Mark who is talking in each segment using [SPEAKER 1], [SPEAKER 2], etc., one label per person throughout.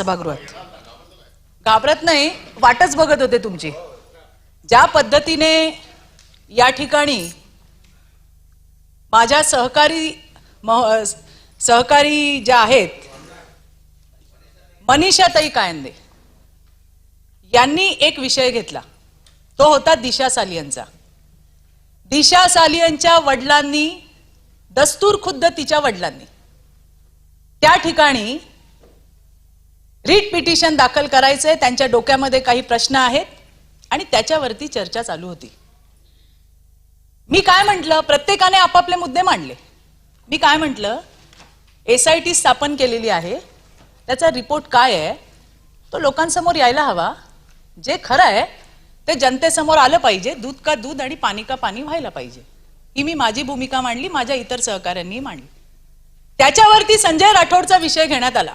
[SPEAKER 1] सभागृहात. घाबरत नाही वाटच बघत होते तुमची. ज्या पद्धतीने या ठिकाणी माझ्या सहकारी मह- सहकारी ज्या आहेत मनीषाताई कायंदे यांनी एक विषय घेतला. तो होता दिशा सालियनचा दिशा सालियनच्या वडिलांनी दस्तूर खुद्द तिच्या वडिलांनी. त्या ठिकाणी रिट पिटिशन दाखल करायचंय त्यांच्या डोक्यामध्ये काही प्रश्न आहेत आणि त्याच्यावरती चर्चा चालू होती. मी काय म्हटलं? प्रत्येकाने आपापले मुद्दे मांडले. मी काय म्हटलं? एस आय टी स्थापन केलेली आहे. त्याचा रिपोर्ट काय आहे? तो लोकांसमोर यायला हवा. जे खरं आहे ते जनतेसमोर आलं पाहिजे. दूध का दूध आणि पाणी का पाणी व्हायला पाहिजे. ही मी माझी भूमिका मांडली माझ्या इतर सहकाऱ्यांनी मांडली. त्याच्यावरती संजय राठोडचा विषय घेण्यात आला.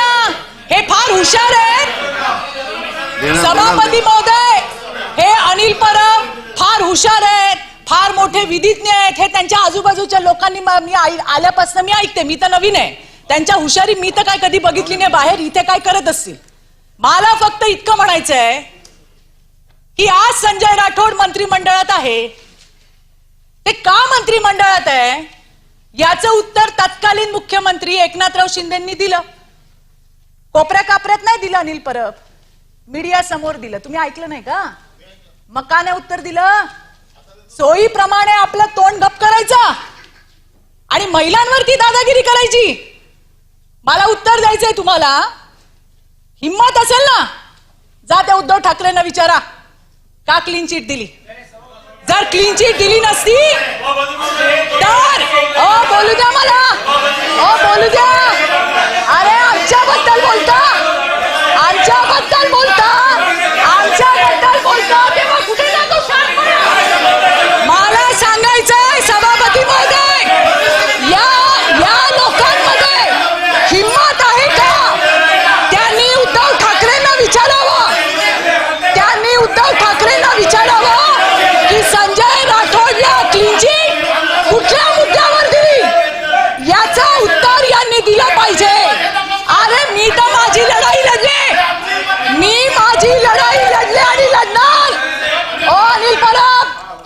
[SPEAKER 1] हे फार हुशार आहेत. सभापती महोदय हे अनिल परब फार हुशार आहेत फार मोठे विधिज्ञ आहेत. हे त्यांच्या आजूबाजूच्या लोकांनी मी आल्यापासून मी ऐकते मी तर नवीन आहे. त्यांच्या हुशारी मी तर काय कधी बघितली नाही बाहेर इथे काय करत असतील? मला फक्त इतकं म्हणायचं आहे की आज संजय राठोड मंत्रिमंडळात आहे. ते का मंत्रिमंडळात आहे? याचं उत्तर तत्कालीन मुख्यमंत्री एकनाथराव शिंदेंनी दिलं. कोपऱ्या कापऱ्यात नाही दिलं अनिल परब. मीडिया समोर दिलं. तुम्ही ऐकलं नाही का? मकाने उत्तर दिलं. सोयीप्रमाणे आपलं तोंड गप करायचं. आणि महिलांवरती दादागिरी करायची. मला उत्तर द्यायचंय तुम्हाला. हिम्मत असेल ना? जा त्या उद्धव ठाकरेंना विचारा. का क्लीन चिट दिली? जर क्लीन चिट दिली नसती तर ओ बोलू द्या मला. ओ बोलू द्या. अरे Ya lo.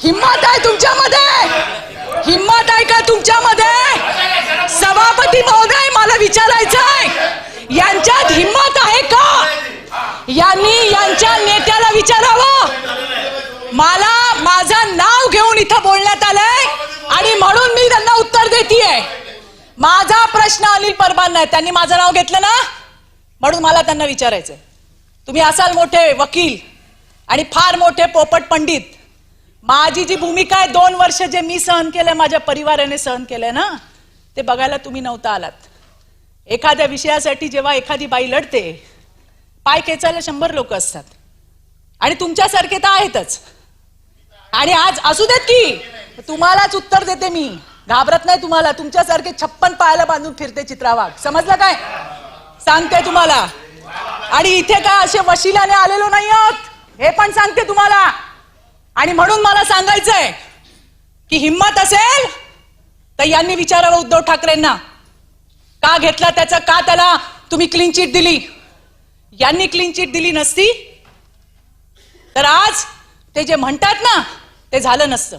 [SPEAKER 1] हिम्मत आहे तुमच्यामध्ये. हिम्मत आहे का तुमच्यामध्ये? सभापती महोदय मला विचारायचं आहे यांच्यात हिम्मत आहे का? यांनी यांच्या नेत्याला विचारावं. मला माझं नाव घेऊन इथं बोलण्यात आलंय आणि म्हणून मी त्यांना उत्तर देतीये. माझा प्रश्न अनिल परबांना आहे. त्यांनी माझं नाव घेतलं ना? म्हणून मला त्यांना विचारायचंय. तुम्ही असाल मोठे वकील आणि फार मोठे पोपट पंडित. माझी जी भूमिका आहे दोन वर्ष जे मी सहन केलंय माझ्या परिवाराने सहन केलंय ना ते बघायला तुम्ही नव्हता आलात. एखाद्या विषयासाठी जेव्हा एखादी बाई लढते पाय खेचायला शंभर लोक असतात. आणि तुमच्यासारखे तर आहेतच. आणि आज असू देत की तुम्हालाच उत्तर देते मी. घाबरत नाही तुम्हाला तुमच्यासारखे छप्पन पायाला बांधून फिरते चित्रावाघ. समजलं काय? सांगते तुम्हाला. आणि इथे काय असे वशिलाने आलेलो नाही आहोत हे पण सांगते तुम्हाला. आणि म्हणून मला सांगायचंय की हिंमत असेल तर यांनी विचारावं उद्धव ठाकरेंना. का घेतला त्याचा? का त्याला तुम्ही क्लीन चिट दिली? यांनी क्लीन चिट दिली नसती तर आज ते जे म्हणतात ना ते झालं नसतं.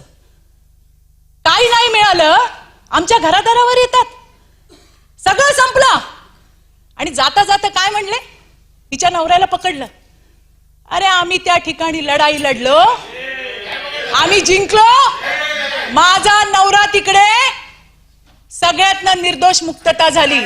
[SPEAKER 1] काही नाही मिळालं आमच्या घरादारावर येतात. सगळं संपलं. आणि जाता जाता काय म्हणले? तिच्या नवऱ्याला पकडलं. अरे आम्ही त्या ठिकाणी लढाई लढलो. आम्ही जिंकलो. माझा नवरा तिकडे. सगळ्यातनं निर्दोष मुक्तता झाली.